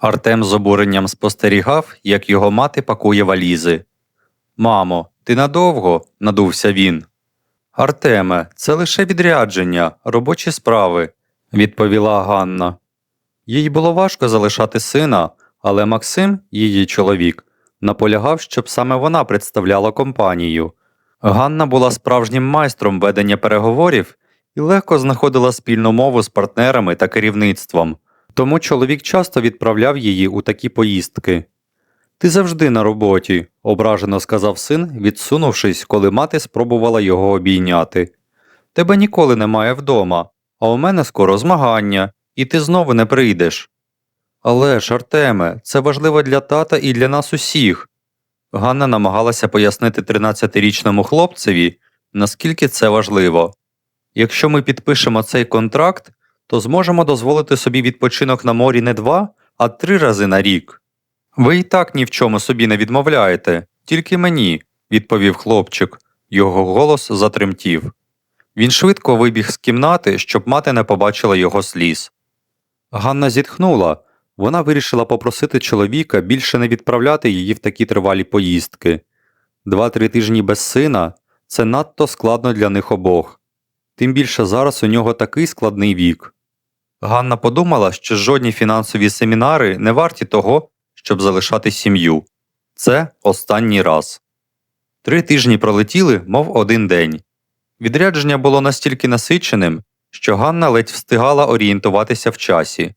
Артем з обуренням спостерігав, як його мати пакує валізи. Мамо, ти надовго? надувся він. Артеме, це лише відрядження, робочі справи, відповіла Ганна. Їй було важко залишати сина, але Максим, її чоловік, наполягав, щоб саме вона представляла компанію. Ганна була справжнім майстром ведення переговорів і легко знаходила спільну мову з партнерами та керівництвом, тому чоловік часто відправляв її у такі поїздки. Ти завжди на роботі, ображено сказав син, відсунувшись, коли мати спробувала його обійняти. Тебе ніколи немає вдома, а у мене скоро змагання, і ти знову не прийдеш. Але ж, Артеме, це важливо для тата і для нас усіх. Ганна намагалася пояснити 13-річному хлопцеві, наскільки це важливо. Якщо ми підпишемо цей контракт, то зможемо дозволити собі відпочинок на морі не два, а три рази на рік. Ви і так ні в чому собі не відмовляєте, тільки мені, відповів хлопчик. Його голос затремтів. Він швидко вибіг з кімнати, щоб мати не побачила його сліз. Ганна зітхнула. Вона вирішила попросити чоловіка більше не відправляти її в такі тривалі поїздки. Два-три тижні без сина це надто складно для них обох. Тим більше зараз у нього такий складний вік. Ганна подумала, що жодні фінансові семінари не варті того, щоб залишати сім'ю. Це останній раз. Три тижні пролетіли, мов один день. Відрядження було настільки насиченим, що Ганна ледь встигала орієнтуватися в часі.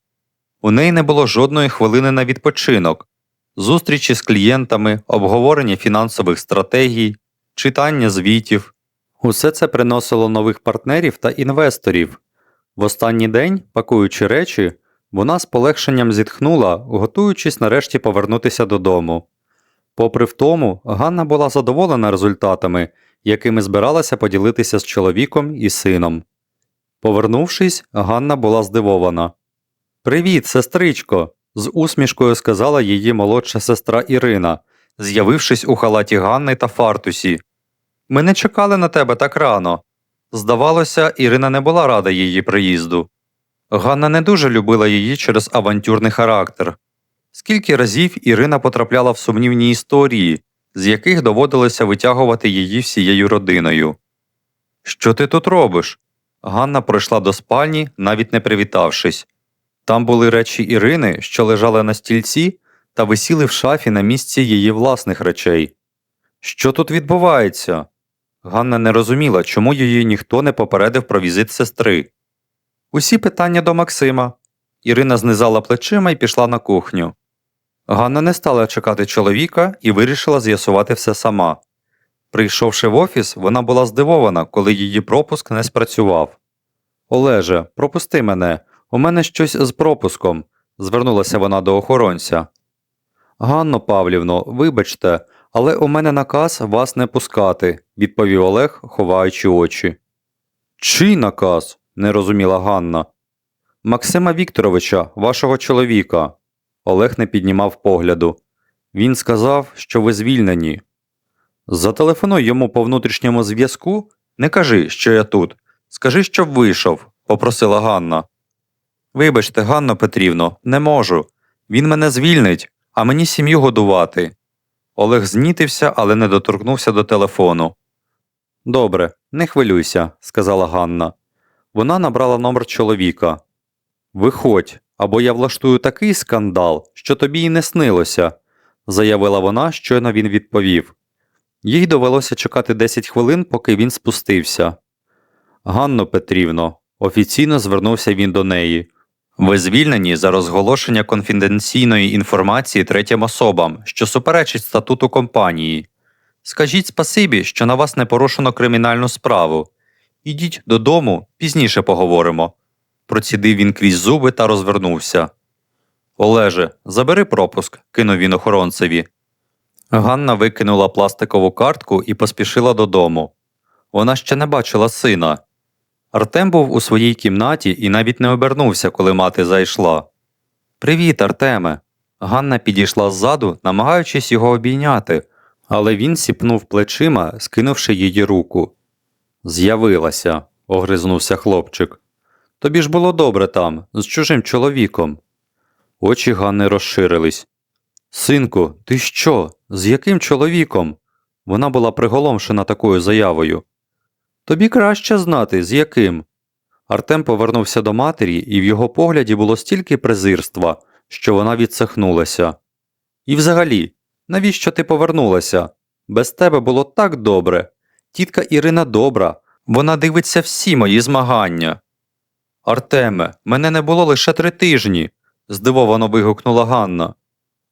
У неї не було жодної хвилини на відпочинок, зустрічі з клієнтами, обговорення фінансових стратегій, читання звітів. Усе це приносило нових партнерів та інвесторів. В останній день, пакуючи речі, вона з полегшенням зітхнула, готуючись нарешті повернутися додому. Попри втому, Ганна була задоволена результатами, якими збиралася поділитися з чоловіком і сином. Повернувшись, Ганна була здивована. Привіт, сестричко, з усмішкою сказала її молодша сестра Ірина, з'явившись у халаті Ганни та фартусі. Ми не чекали на тебе так рано. Здавалося, Ірина не була рада її приїзду. Ганна не дуже любила її через авантюрний характер. Скільки разів Ірина потрапляла в сумнівні історії, з яких доводилося витягувати її всією родиною. Що ти тут робиш? Ганна пройшла до спальні, навіть не привітавшись. Там були речі Ірини, що лежали на стільці, та висіли в шафі на місці її власних речей. Що тут відбувається? Ганна не розуміла, чому її ніхто не попередив про візит сестри. Усі питання до Максима. Ірина знизала плечима і пішла на кухню. Ганна не стала чекати чоловіка і вирішила з'ясувати все сама. Прийшовши в офіс, вона була здивована, коли її пропуск не спрацював. Олеже, пропусти мене, у мене щось з пропуском, звернулася вона до охоронця. Ганно Павлівно, вибачте, але у мене наказ вас не пускати, відповів Олег, ховаючи очі. Чий наказ? не розуміла Ганна. Максима Вікторовича, вашого чоловіка. Олег не піднімав погляду. Він сказав, що ви звільнені. Зателефонуй йому по внутрішньому зв'язку, не кажи, що я тут. Скажи, щоб вийшов, попросила Ганна. Вибачте, Ганно Петрівно, не можу. Він мене звільнить, а мені сім'ю годувати. Олег знітився, але не доторкнувся до телефону. Добре, не хвилюйся, сказала Ганна. Вона набрала номер чоловіка. Виходь, або я влаштую такий скандал, що тобі й не снилося, заявила вона, щойно він відповів. Їй довелося чекати 10 хвилин, поки він спустився. Ганно Петрівно, офіційно звернувся він до неї. Ви звільнені за розголошення конфіденційної інформації третім особам, що суперечить статуту компанії. Скажіть спасибі, що на вас не порушено кримінальну справу. Ідіть додому, пізніше поговоримо. Процідив він крізь зуби та розвернувся. Олеже, забери пропуск, кинув він охоронцеві. Ганна викинула пластикову картку і поспішила додому. Вона ще не бачила сина. Артем був у своїй кімнаті і навіть не обернувся, коли мати зайшла. Привіт, Артеме. Ганна підійшла ззаду, намагаючись його обійняти, але він сіпнув плечима, скинувши її руку. З'явилася, огризнувся хлопчик. Тобі ж було добре там, з чужим чоловіком. Очі Ганни розширились. Синку, ти що? З яким чоловіком? Вона була приголомшена такою заявою. Тобі краще знати, з яким. Артем повернувся до матері, і в його погляді було стільки презирства, що вона відсахнулася. І взагалі, навіщо ти повернулася? Без тебе було так добре. Тітка Ірина добра, вона дивиться всі мої змагання. Артеме, мене не було лише три тижні, здивовано вигукнула Ганна.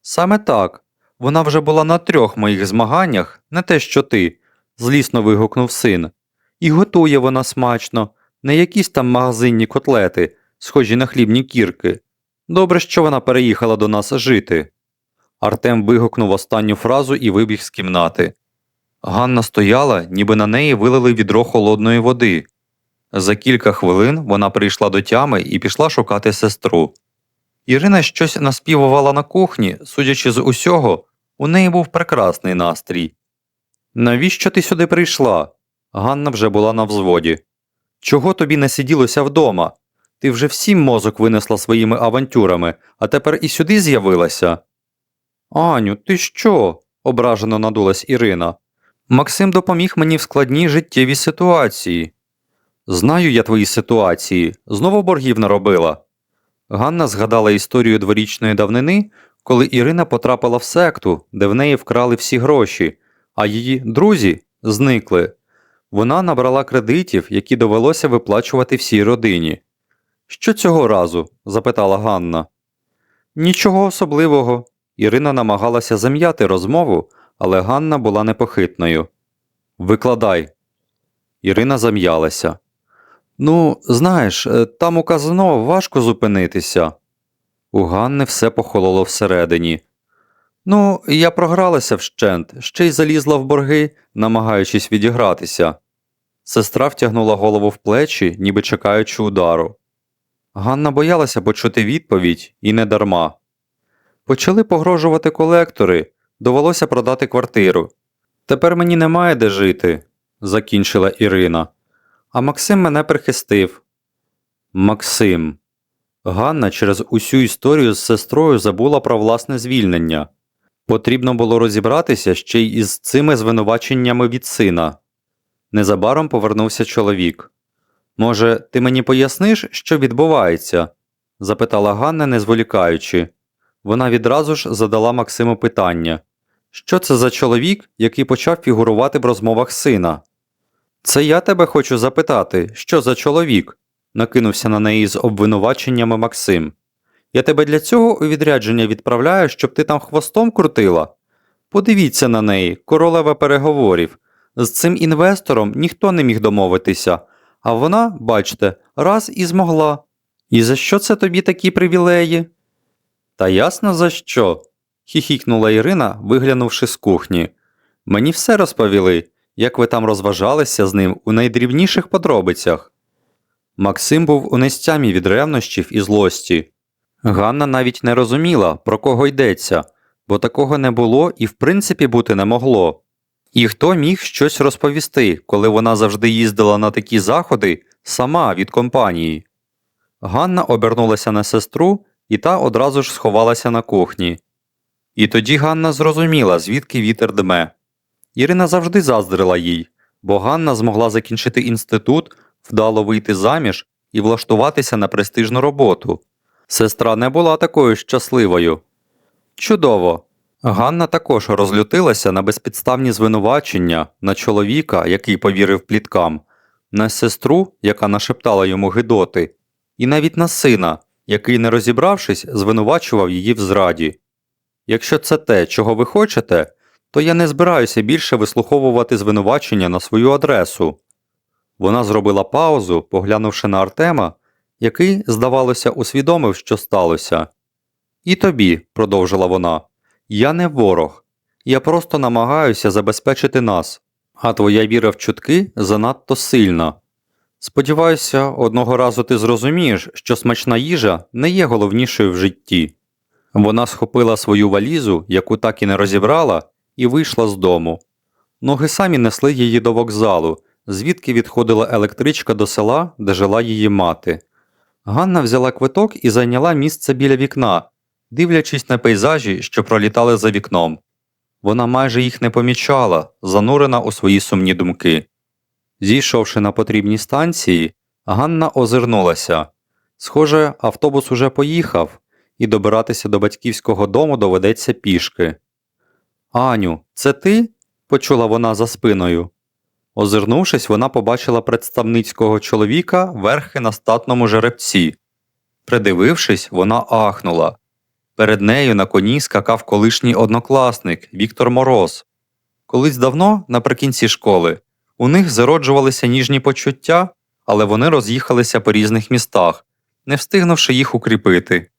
Саме так. Вона вже була на трьох моїх змаганнях, не те, що ти, злісно вигукнув син. І готує вона смачно, не якісь там магазинні котлети, схожі на хлібні кірки. Добре, що вона переїхала до нас жити. Артем вигукнув останню фразу і вибіг з кімнати. Ганна стояла, ніби на неї вилили відро холодної води. За кілька хвилин вона прийшла до тями і пішла шукати сестру. Ірина щось наспівувала на кухні, судячи з усього, у неї був прекрасний настрій. Навіщо ти сюди прийшла? Ганна вже була на взводі. Чого тобі не сиділося вдома? Ти вже всім мозок винесла своїми авантюрами, а тепер і сюди з'явилася. Аню, ти що? ображено надулась Ірина. Максим допоміг мені в складній життєвій ситуації. Знаю я твої ситуації, знову боргів наробила. Ганна згадала історію дворічної давнини, коли Ірина потрапила в секту, де в неї вкрали всі гроші, а її друзі зникли. Вона набрала кредитів, які довелося виплачувати всій родині. Що цього разу? запитала Ганна. Нічого особливого. Ірина намагалася зам'яти розмову, але Ганна була непохитною. Викладай. Ірина зам'ялася. Ну, знаєш, е, там у казино важко зупинитися. У Ганни все похололо всередині. Ну, я програлася вщент, ще й залізла в борги, намагаючись відігратися. Сестра втягнула голову в плечі, ніби чекаючи удару. Ганна боялася почути відповідь і не дарма. Почали погрожувати колектори, довелося продати квартиру. Тепер мені немає де жити, закінчила Ірина. А Максим мене прихистив. Максим. Ганна через усю історію з сестрою забула про власне звільнення. Потрібно було розібратися ще й із цими звинуваченнями від сина. Незабаром повернувся чоловік. Може, ти мені поясниш, що відбувається? запитала Ганна, не зволікаючи. Вона відразу ж задала Максиму питання що це за чоловік, який почав фігурувати в розмовах сина? Це я тебе хочу запитати, що за чоловік? накинувся на неї з обвинуваченнями Максим. Я тебе для цього у відрядження відправляю, щоб ти там хвостом крутила. Подивіться на неї, королева переговорів. З цим інвестором ніхто не міг домовитися, а вона, бачте, раз і змогла. І за що це тобі такі привілеї? Та ясно за що? хіхікнула Ірина, виглянувши з кухні. Мені все розповіли, як ви там розважалися з ним у найдрібніших подробицях. Максим був у нестямі від ревнощів і злості. Ганна навіть не розуміла, про кого йдеться, бо такого не було і в принципі бути не могло. І хто міг щось розповісти, коли вона завжди їздила на такі заходи сама від компанії. Ганна обернулася на сестру, і та одразу ж сховалася на кухні. І тоді Ганна зрозуміла, звідки вітер дме. Ірина завжди заздрила їй, бо Ганна змогла закінчити інститут, вдало вийти заміж і влаштуватися на престижну роботу. Сестра не була такою щасливою. Чудово. Ганна також розлютилася на безпідставні звинувачення, на чоловіка, який повірив пліткам, на сестру, яка нашептала йому гидоти, і навіть на сина, який, не розібравшись, звинувачував її в зраді. Якщо це те, чого ви хочете, то я не збираюся більше вислуховувати звинувачення на свою адресу. Вона зробила паузу, поглянувши на Артема, який, здавалося, усвідомив, що сталося. І тобі, продовжила вона, я не ворог, я просто намагаюся забезпечити нас, а твоя віра в чутки занадто сильна. Сподіваюся, одного разу ти зрозумієш, що смачна їжа не є головнішою в житті. Вона схопила свою валізу, яку так і не розібрала, і вийшла з дому. Ноги самі несли її до вокзалу, звідки відходила електричка до села, де жила її мати. Ганна взяла квиток і зайняла місце біля вікна, дивлячись на пейзажі, що пролітали за вікном. Вона майже їх не помічала, занурена у свої сумні думки. Зійшовши на потрібній станції, Ганна озирнулася. Схоже, автобус уже поїхав, і добиратися до батьківського дому доведеться пішки. Аню, це ти? почула вона за спиною. Озирнувшись, вона побачила представницького чоловіка верхи на статному жеребці. Придивившись, вона ахнула. Перед нею на коні скакав колишній однокласник Віктор Мороз. Колись давно, наприкінці школи, у них зароджувалися ніжні почуття, але вони роз'їхалися по різних містах, не встигнувши їх укріпити.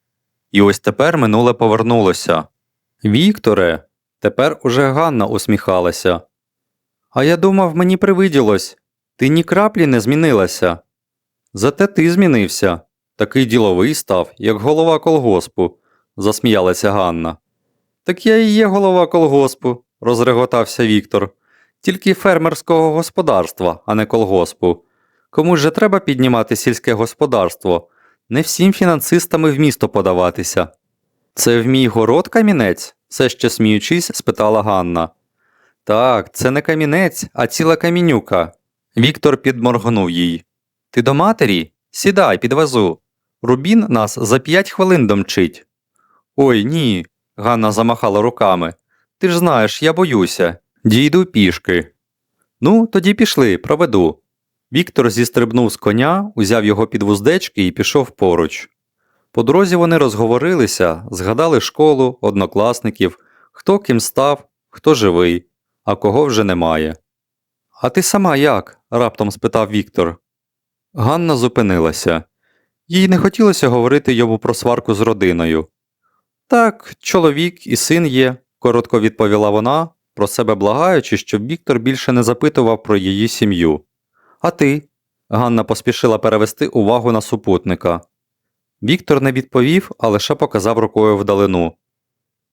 І ось тепер минуле повернулося. Вікторе, тепер уже Ганна усміхалася. А я думав, мені привиділось. Ти ні краплі не змінилася. Зате ти змінився. Такий діловий став, як голова колгоспу, засміялася Ганна. Так я і є голова колгоспу, розреготався Віктор. Тільки фермерського господарства, а не колгоспу. Комусь же треба піднімати сільське господарство, не всім фінансистами в місто подаватися. Це в мій город камінець? все ще сміючись, спитала Ганна. Так, це не камінець, а ціла камінюка. Віктор підморгнув їй. Ти до матері? Сідай, підвезу. Рубін нас за п'ять хвилин домчить. Ой ні. Ганна замахала руками. Ти ж знаєш, я боюся. Дійду пішки. Ну, тоді пішли, проведу. Віктор зістрибнув з коня, узяв його під вуздечки і пішов поруч. По дорозі вони розговорилися, згадали школу, однокласників, хто ким став, хто живий, а кого вже немає. А ти сама як? раптом спитав Віктор. Ганна зупинилася. Їй не хотілося говорити йому про сварку з родиною. Так, чоловік і син є, коротко відповіла вона, про себе благаючи, щоб Віктор більше не запитував про її сім'ю. А ти? Ганна поспішила перевести увагу на супутника. Віктор не відповів, а лише показав рукою вдалину.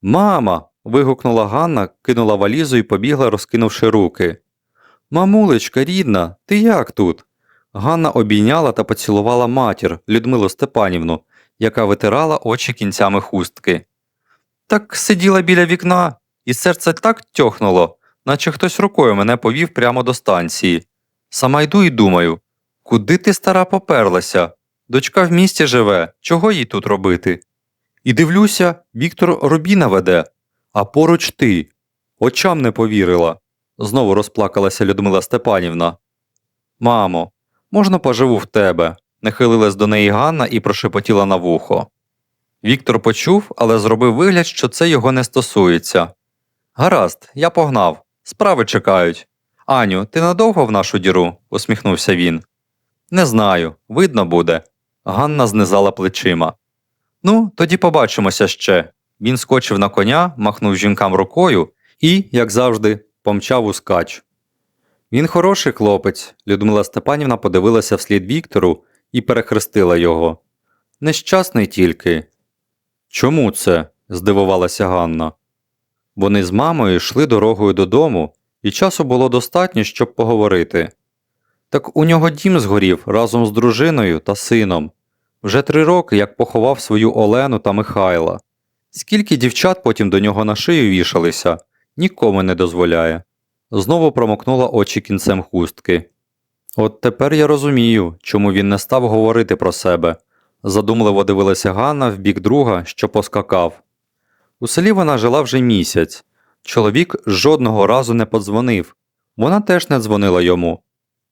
Мама. вигукнула Ганна, кинула валізу і побігла, розкинувши руки. Мамулечка, рідна, ти як тут? Ганна обійняла та поцілувала матір Людмилу Степанівну, яка витирала очі кінцями хустки. Так сиділа біля вікна, і серце так тьохнуло, наче хтось рукою мене повів прямо до станції. Сама йду і думаю, куди ти стара поперлася? Дочка в місті живе, чого їй тут робити? І дивлюся, Віктор Рубіна веде, а поруч ти. Очам не повірила. Знову розплакалася Людмила Степанівна. Мамо, можна поживу в тебе? нахилилась до неї Ганна і прошепотіла на вухо. Віктор почув, але зробив вигляд, що це його не стосується. Гаразд, я погнав. Справи чекають. Аню, ти надовго в нашу діру? усміхнувся він. Не знаю, видно буде. Ганна знизала плечима. Ну, тоді побачимося ще. Він скочив на коня, махнув жінкам рукою і, як завжди, помчав у скач. Він хороший хлопець, Людмила Степанівна подивилася вслід Віктору і перехрестила його. Нещасний тільки. Чому це? здивувалася Ганна. Вони з мамою йшли дорогою додому, і часу було достатньо, щоб поговорити. Так у нього дім згорів разом з дружиною та сином. Вже три роки як поховав свою Олену та Михайла. Скільки дівчат потім до нього на шию вішалися, нікому не дозволяє. Знову промокнула очі кінцем хустки. От тепер я розумію, чому він не став говорити про себе. Задумливо дивилася Ганна в бік друга, що поскакав. У селі вона жила вже місяць. Чоловік жодного разу не подзвонив. Вона теж не дзвонила йому.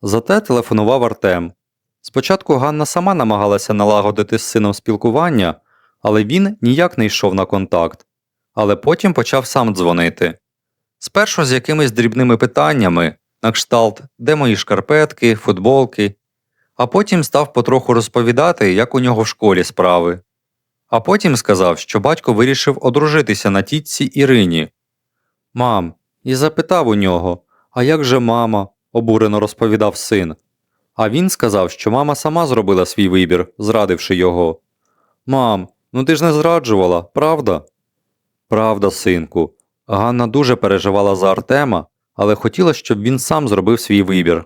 Зате телефонував Артем. Спочатку Ганна сама намагалася налагодити з сином спілкування, але він ніяк не йшов на контакт. Але потім почав сам дзвонити. Спершу з якимись дрібними питаннями, на кшталт, де мої шкарпетки, футболки, а потім став потроху розповідати, як у нього в школі справи. А потім сказав, що батько вирішив одружитися на тітці Ірині. Мам, і запитав у нього, а як же мама? обурено розповідав син. А він сказав, що мама сама зробила свій вибір, зрадивши його. Мам, ну ти ж не зраджувала, правда? Правда, синку. Ганна дуже переживала за Артема, але хотіла, щоб він сам зробив свій вибір.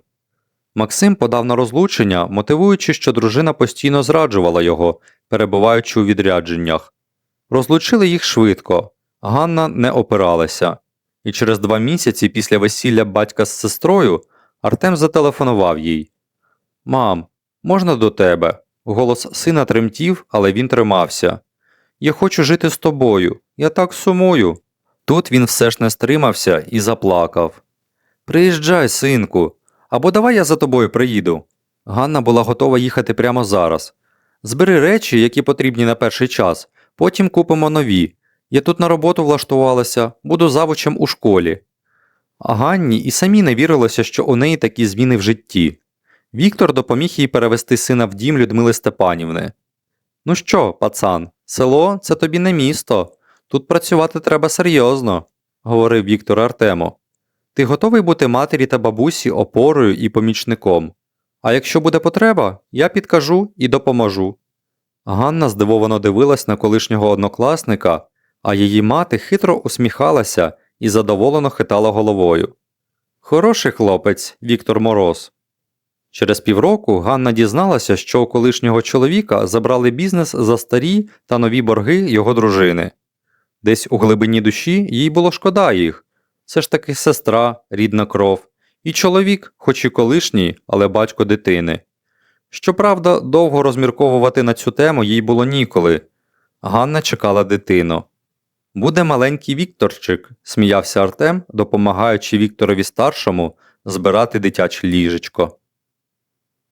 Максим подав на розлучення, мотивуючи, що дружина постійно зраджувала його, перебуваючи у відрядженнях. Розлучили їх швидко. Ганна не опиралася. І через два місяці після весілля батька з сестрою Артем зателефонував їй. Мам, можна до тебе? Голос сина тремтів, але він тримався. Я хочу жити з тобою. Я так сумую. Тут він все ж не стримався і заплакав. Приїжджай, синку, або давай я за тобою приїду. Ганна була готова їхати прямо зараз. Збери речі, які потрібні на перший час, потім купимо нові. Я тут на роботу влаштувалася, буду завучем у школі. А Ганні і самі не вірилося, що у неї такі зміни в житті. Віктор допоміг їй перевести сина в дім Людмили Степанівни. Ну що, пацан, село це тобі не місто. Тут працювати треба серйозно, говорив Віктор Артему. Ти готовий бути матері та бабусі опорою і помічником. А якщо буде потреба, я підкажу і допоможу. Ганна здивовано дивилась на колишнього однокласника, а її мати хитро усміхалася і задоволено хитала головою. Хороший хлопець, Віктор Мороз. Через півроку Ганна дізналася, що у колишнього чоловіка забрали бізнес за старі та нові борги його дружини. Десь у глибині душі їй було шкода їх. Це ж таки сестра, рідна кров, і чоловік, хоч і колишній, але батько дитини. Щоправда, довго розмірковувати на цю тему їй було ніколи. Ганна чекала дитину. Буде маленький Вікторчик, сміявся Артем, допомагаючи Вікторові старшому збирати дитяче ліжечко.